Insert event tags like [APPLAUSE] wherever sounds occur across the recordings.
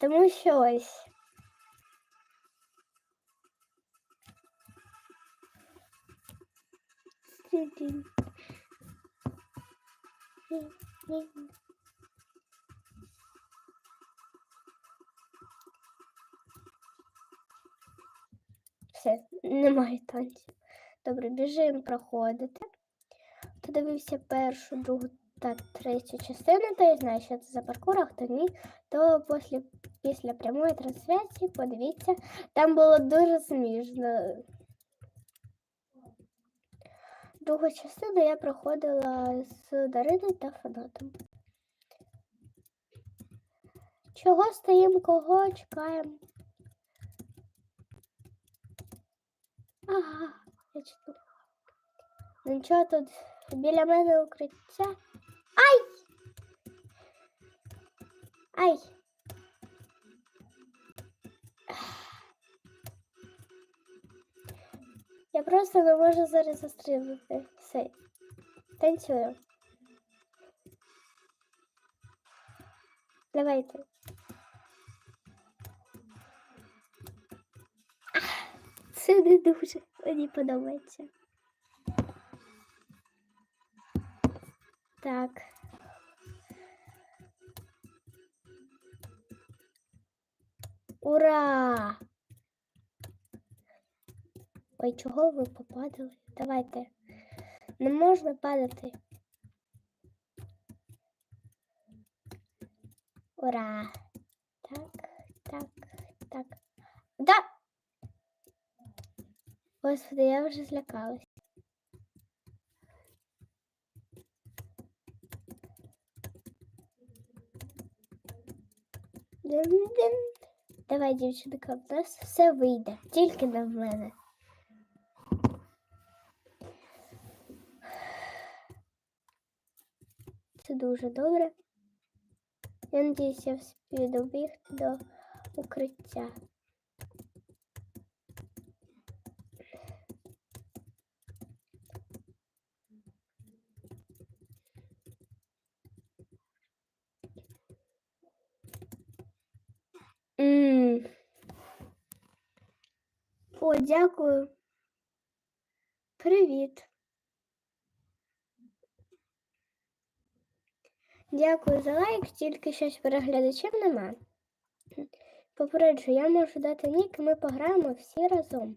Тому що ось. Все, немає танців. Добре, біжимо проходити. Хто дивився першу, другу та третю частину, то я знаю, що це за паркур, а хто ні, то після, після прямої трансляції подивіться. Там було дуже смішно. Другу частину я проходила з Дариною та фанатом. Чого стоїмо, кого чекаємо? Ага, я читаю. Нічого тут біля мене укриття. Ай! Ай! Я просто не можу зараз застрибнути. Все. Танцюю. Давайте. Це не дуже мені подобається. Так. Ура! Ой, чого ви попадали? Давайте. Не можна падати. Ура! Так, так, так. Да! Господи, я вже злякалась. Давай, дівчинка, в нас все вийде, тільки не в мене. Це дуже добре. Я надіюсь, я вспію добігти до укриття. М. О, дякую. Привіт. Дякую за лайк, тільки щось переглядачів нема. Попереджу, я можу дати нік, ми пограємо всі разом.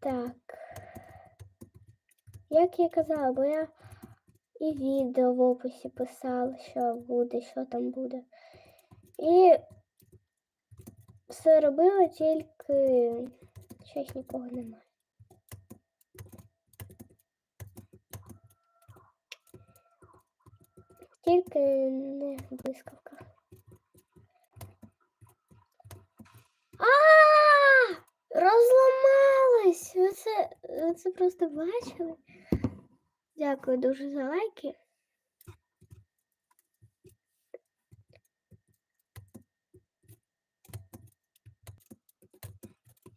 Так. Як я казала, бо я і відео в описі писала, що буде, що там буде. І все робила, тільки щось нікого немає. Тільки не блискавка. А! Розламалась! Ви це, ви це просто бачили? Дякую дуже за лайки.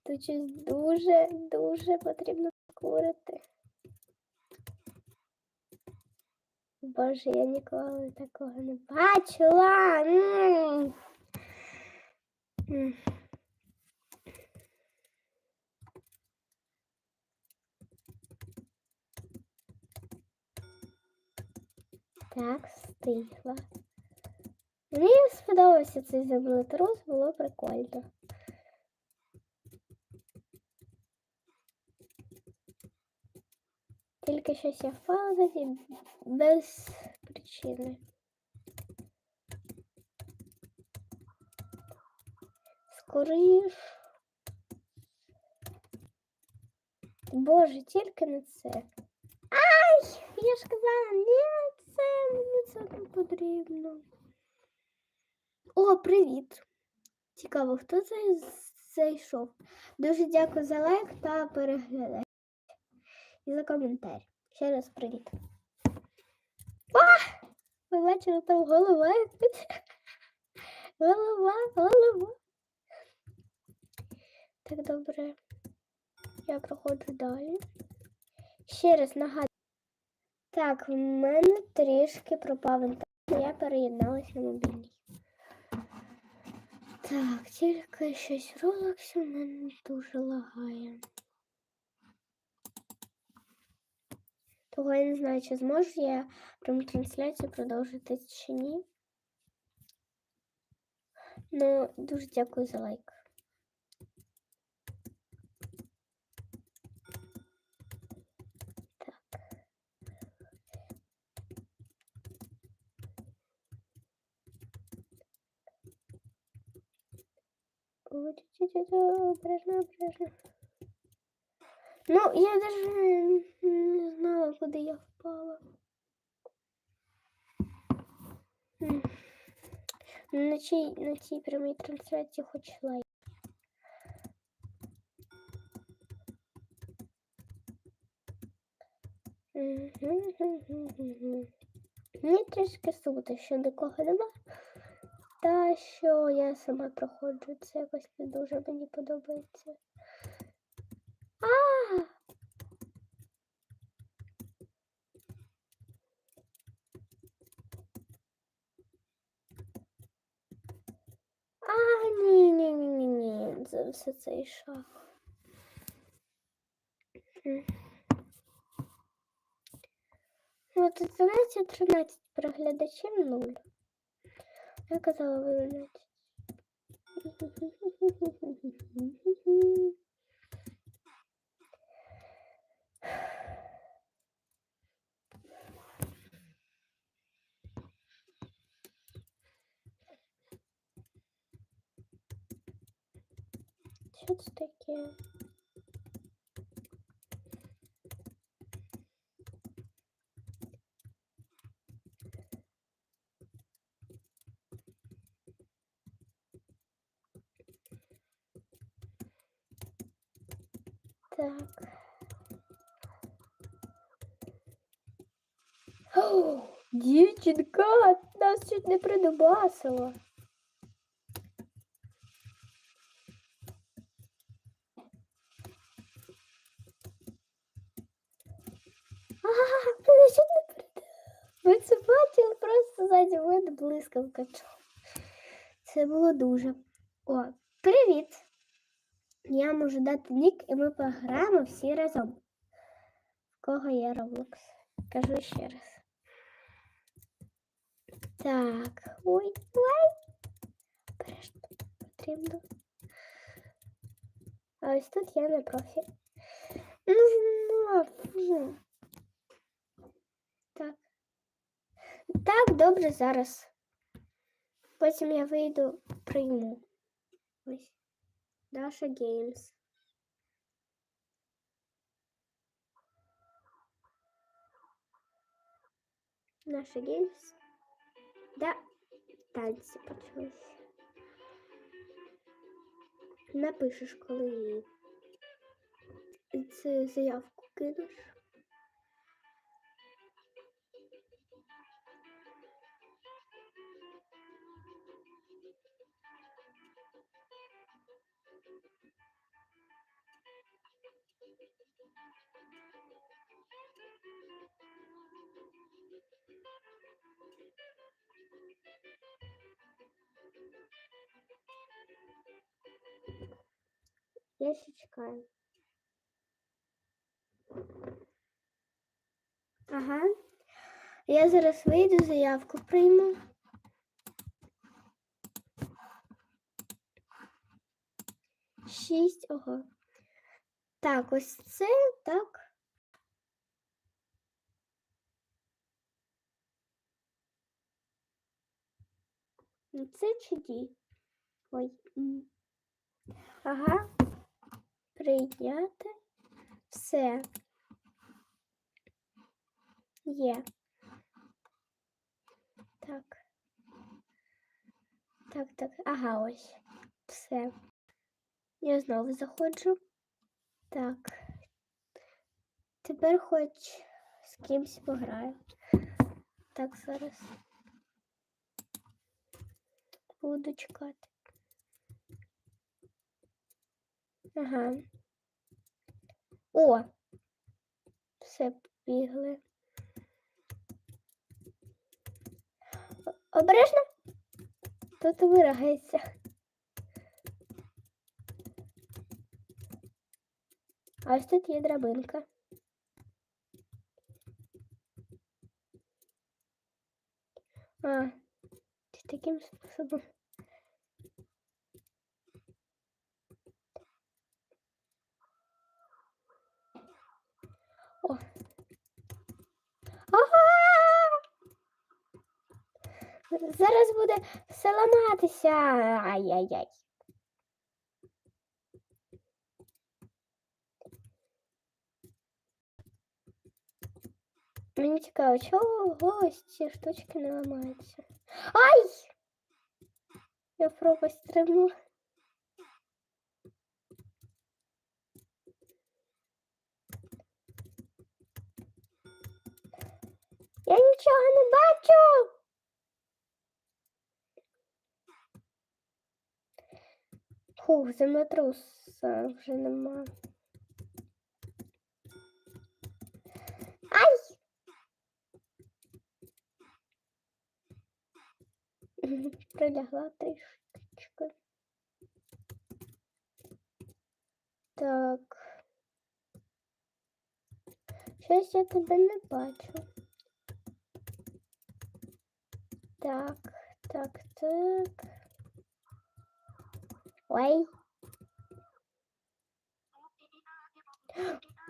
Тут щось дуже, дуже потрібно курити. Боже, я ніколи такого не бачила. Так, стихла. Мені сподобався цей землетрус, було прикольно. Тільки щось я тоді без причини. Скоріш. Боже, тільки не це. Ай! Я ж казала, ні, це мені це не потрібно. О, привіт! Цікаво, хто це зайшов? Дуже дякую за лайк та перегляд. І за коментар. Ще раз привіт. А! Ви бачили там голова? Голова, голова. Так, добре. Я проходжу далі. Ще раз нагадую. Так, в мене трішки пропав інтернет. Я переєдналась на мобільний. Так, тільки щось Roblox у мене дуже лагає. Того я не знаю, чи зможу я пряму трансляцію продовжити чи ні. Ну, дуже дякую за лайк. Обережно, обережно. Ну, я даже не знала, куди я впала. На цій, на цій прямій трансляції хоч лайк. Мені трішки сумно, що нікого нема. Та що я сама проходжу, це якось не дуже мені подобається. А! А, ні, ні, ні, ні, все цей шах. От 11-13 переглядачів нуль. Я казала 11. Що це таке? Так. О, дівчинка, нас чуть не придубасило. А, мене чуть не придубасило. Ви це бачили просто ззаді мене блискавка. Це було дуже. О, привіт! Я можу дати нік, і ми пограємо всі разом. В кого є Roblox? Кажу ще раз. Так, ой, ой. Бережно потрібно. А ось тут я на профі. Ну, ну. Так. Так, добре, зараз. Потім я вийду, прийму. Ось. Даша Games. Наша Games. Да, танці почалися. Напишеш, коли їй цю заявку кинеш. Я ще чекаю. Ага. Я зараз вийду, заявку прийму. Шість, ого. Так, ось це так. Ну, Це чи ді? Ой. Ага. Прийняти. Все. Є. Так. Так, так. Ага, ось. Все. Я знову заходжу. Так. Тепер хоч з кимсь пограю. Так, зараз. Буду чекати. Ага. О! Все побігли. Обережно. Тут вирагається. А ось тут є драбинка. А, таким способом. О. Ага! Зараз буде все ламатися. Ай-яй-яй. Мені цікаво, чого ось ці штучки не ламаються. Ай! Я пропасть стрибнула. Я нічого не бачу. Фух, землетруса вже нема. Ай! Прилягла трішечки. Так. Щось я тебе не бачу. Так, так, так. Ой.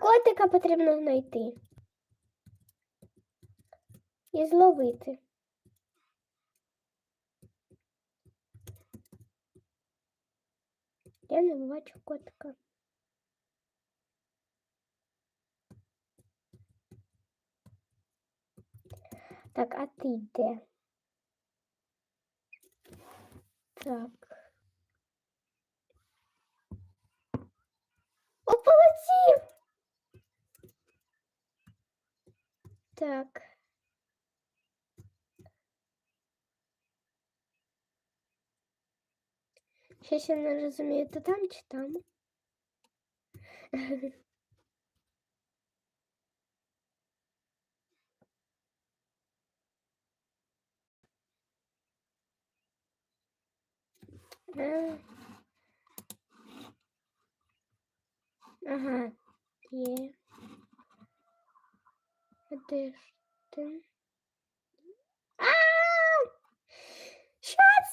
Котика потрібно знайти. І зловити. Бачу котика. Так, а ти де? Так. О, полетів! Так. Щось я не розумію, то там чи там? [LAUGHS] Е. Ага, є. Де ж ти? А! Що?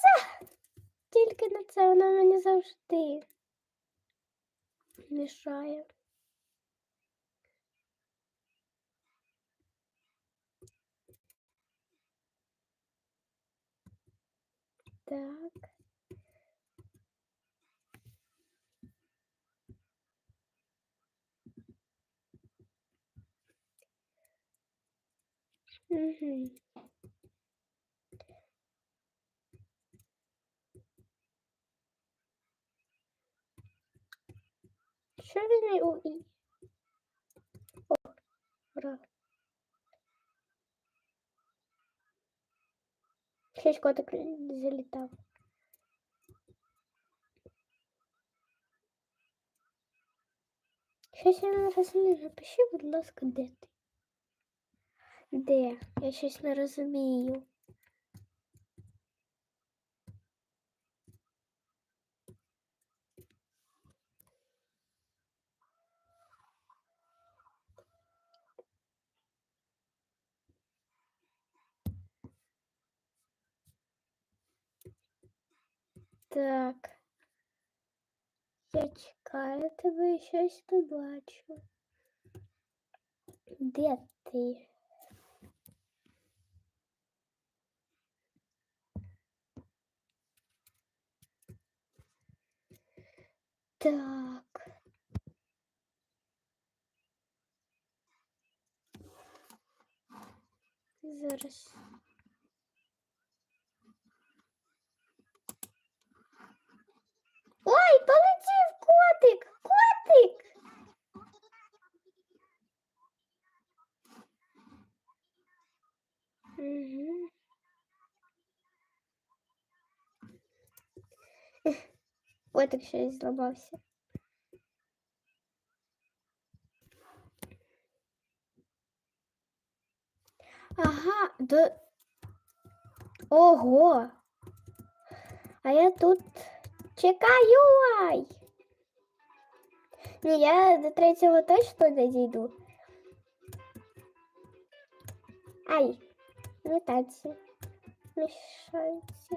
Тільки на це вона мені завжди мішає. Так. Угу. Він у і? О, ура. Щось котик залітав. Щось я не розумію. Напиши, будь ласка, де ти? Де? Я щось не розумію. Так. Я чекаю тебе і щось не бачу. Де ти? Так. Зараз. Ой, полетів котик! Котик! Угу. Котик щось зламався. Ага, до... Ого. А я тут чекаю. Ай. Ні, я до третього точно не дійду. Ай, не танці. Мішаються.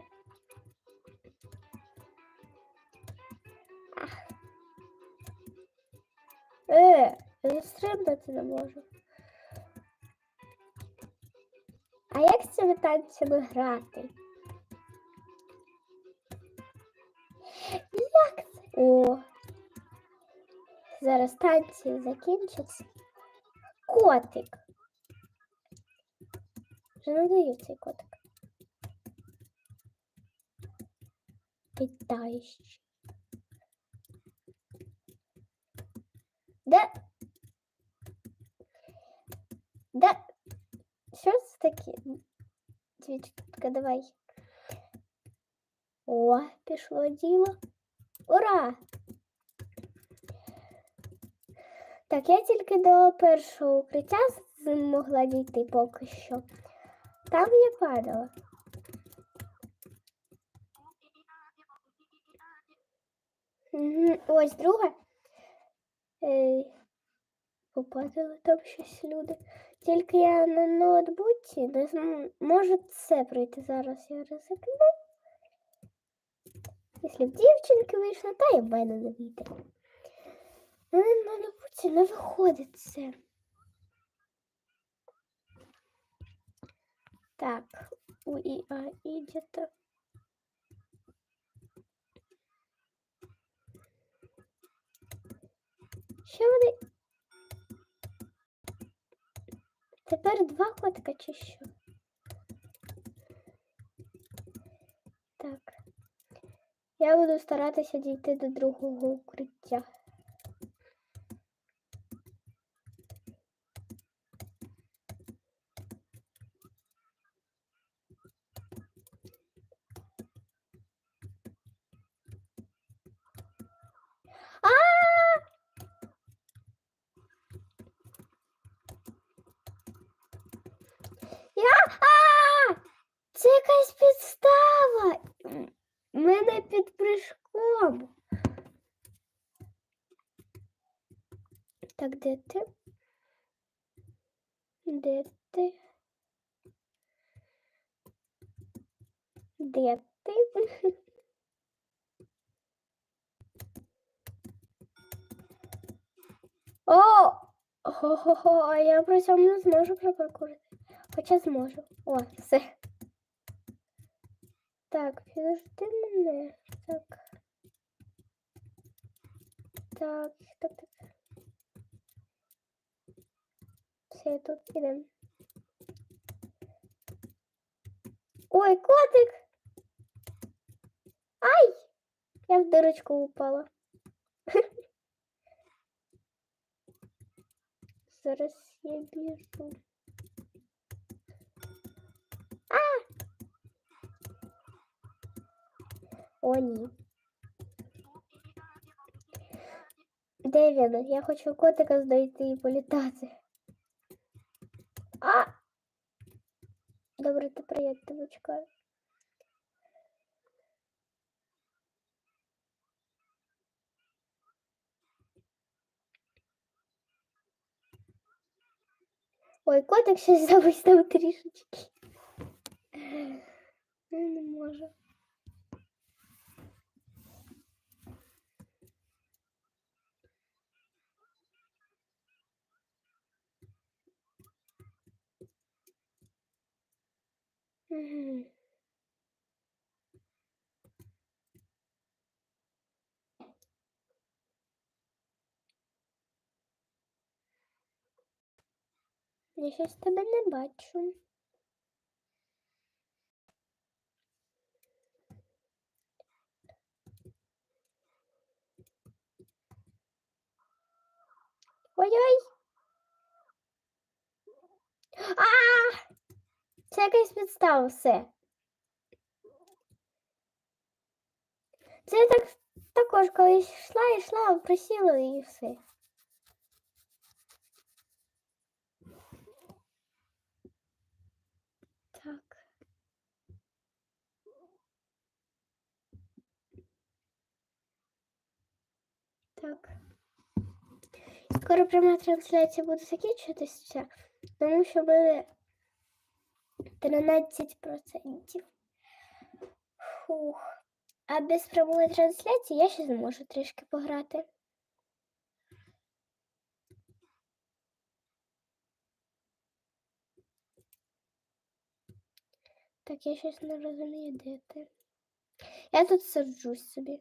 Ах. Е, я стрибнути не можу. А як з цими танцями грати? Як це? О. Зараз танці закінчаться. Котик. Вже не цей котик. Питаючий. Де? Де? Що це таке? Дівчатка, давай. О, пішло діло. Ура! Так, я тільки до першого укриття змогла дійти поки що. Там я падала. Ось друга. Е, попадали там щось люди. Тільки я на ноутбуці не зм- можу це пройти зараз. Я ризикну. Якщо в дівчинки вийшло, та і в мене не вийде. У мене на ноутбуці не виходить це. Так, у ІА ідете. Що вони? Тепер два котика чи що? Так. Я буду старатися дійти до другого укриття. Де ти? Де ти? О! Хо-хо-хо, а я при цьому не зможу пропаркурити. Хоча зможу. О, все. Так, підожди мене. Так. Так, так, так. Все, тут ідемо. Ой, котик! Ай! Я в дырочку упала. [LAUGHS] Зараз я біжу. А! О, ні. Де він? Я хочу котика знайти і політати. Добре, тепер я тебе чекаю. Ой, котик [LAUGHS] щось завис там трішечки. Ну, не можу. Мгм. Я щось тебе не бачу. Ой-ой. А! Це якась підстава все. Це так також колись йшла, йшла, просіла і все. Так. Так. Скоро пряма трансляція буде закінчитися, тому що ми 13%. Фух. А без прямої трансляції я ще зможу трішки пограти. Так, я щось не розумію, де ти. Я тут саджусь собі.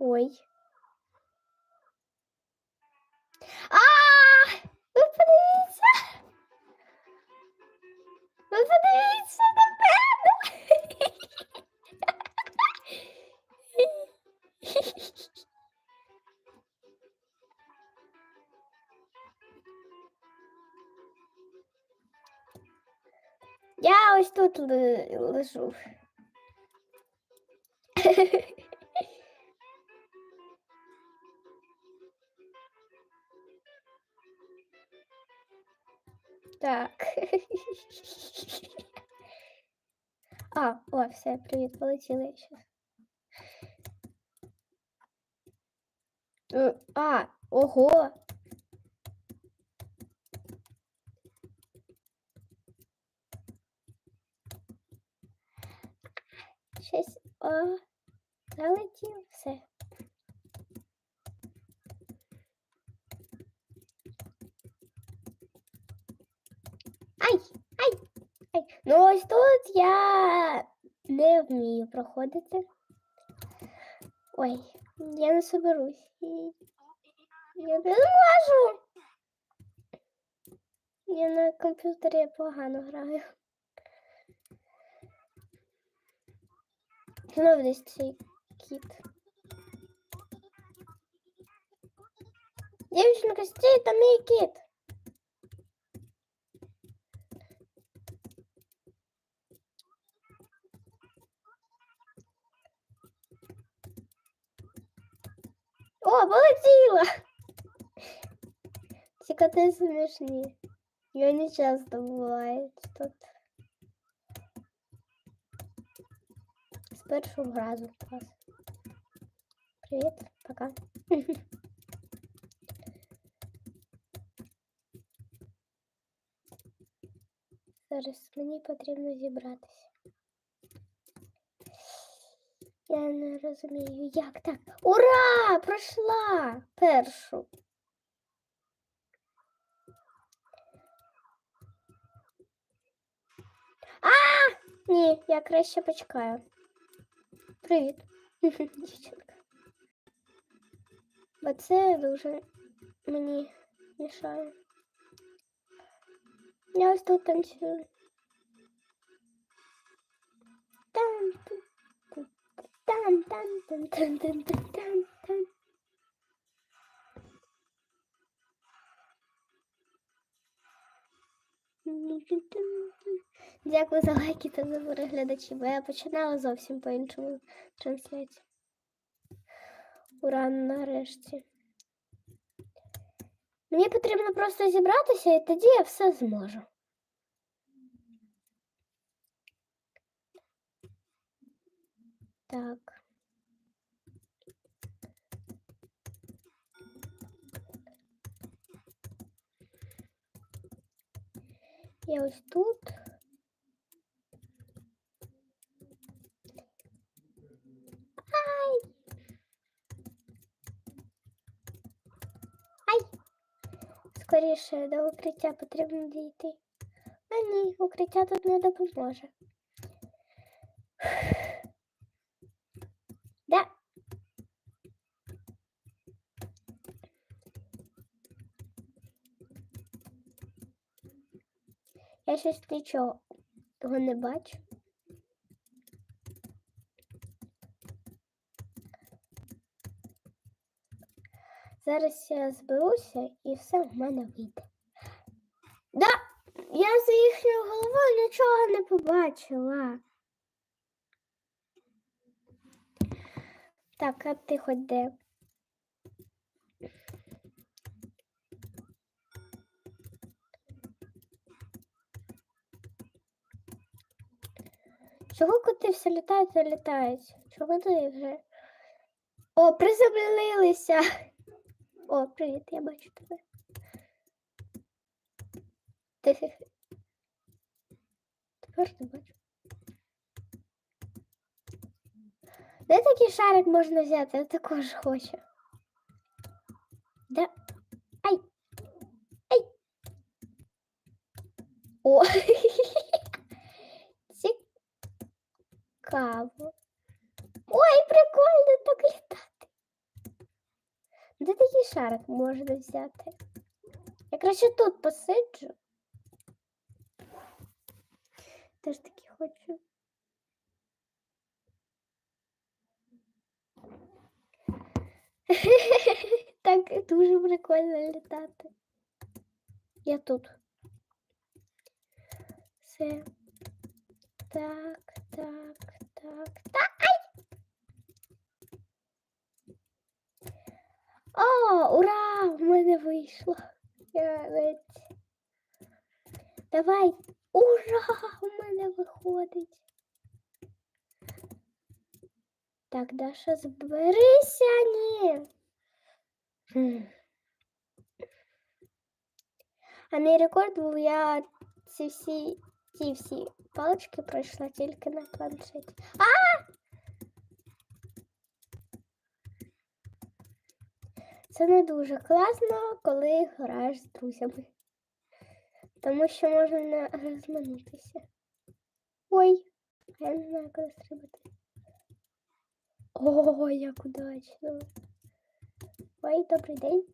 Oi. Ah! Patrícia! Patrícia tá da [LAUGHS] pedra! já estou tudo лежу. [LAUGHS] Так. [LAUGHS] А, о, все, привіт, полетіли ще. А, ого. Щось о, залетів, все. Ай, ай, ай. Ну ось тут я не вмію проходити. Ой, я не соберусь. Я не можу. Я на комп'ютері погано граю. Знов десь цей кіт. Дівчинка, стій, там мій кіт. О, полетіла! Ці коти смішні. Я не часто бувають тут. З першого разу клас. Привіт, пока. [LAUGHS] Зараз мені потрібно зібратися. Я не розумію, як так. Ура! Пройшла першу. А! Ні, я краще почекаю. Привіт, [LAUGHS] дівчинка. Бо це дуже мені мішає. Я ось тут танцюю. Там, тут, там, там, там, там, там, там, там, там. Дякую за лайки та за переглядачі, бо я починала зовсім по-іншому трансляцію. Ура, нарешті. Мені потрібно просто зібратися, і тоді я все зможу. Так. Я ось тут. Ай! Ай! Скоріше до укриття потрібно дійти. А ні, укриття тут не допоможе. Да. Я щось нічого не бачу. Зараз я зберуся і все в мене вийде. Да, я за їхньою головою нічого не побачила. Так, а ти хоч де? Чого коти все літають та літають? Чого ти вже? О, приземлилися. О, привіт, я бачу тебе. Ти... Тепер не бачу. Де такий шарик можна взяти? Я також хочу. Де? Ай! Ай! О! [LAUGHS] Цікаво. Ой, прикольно так літати. Де такий шарик можна взяти? Я краще тут посиджу. Теж таки хочу. [LAUGHS] Так дуже прикольно літати. Я тут. Все. Так, так, так, так. Ай! О, ура! У мене вийшло. Я навіть... Давай. Ура! У мене виходить. Так, Даша, зберися, ні. А мій рекорд був я ці всі, ті всі палички пройшла тільки на планшеті. А! Це не дуже класно, коли граєш з друзями. Тому що можна не розминутися. Ой, я не знаю, куди стрибати. О, як удачно. Ой, добрий день.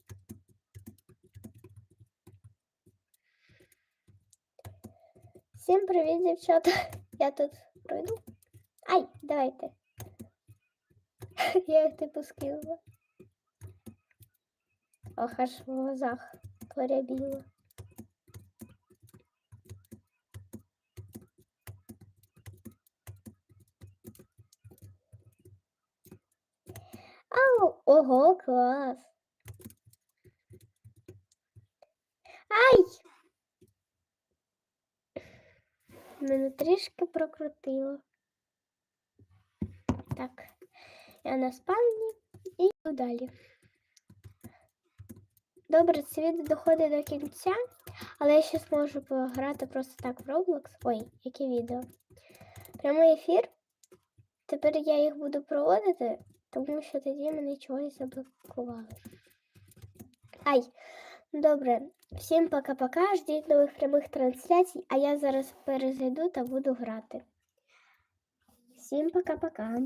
Всім привіт, дівчата. [LAUGHS] Я тут пройду. Ай, давайте. [LAUGHS] Я їх типу скинула. Ох, аж в глазах порябіло. Ау, ого, клас. Ай! Мене трішки прокрутило. Так, я на спальні і далі. Добре, це відео доходить до кінця, але я ще зможу пограти просто так в Roblox. Ой, яке відео. Прямий ефір. Тепер я їх буду проводити, тому що тоді мене чогось заблокували. Ай, добре. Всім пока-пока. Ждіть нових прямих трансляцій, а я зараз перезайду та буду грати. Всім пока-пока.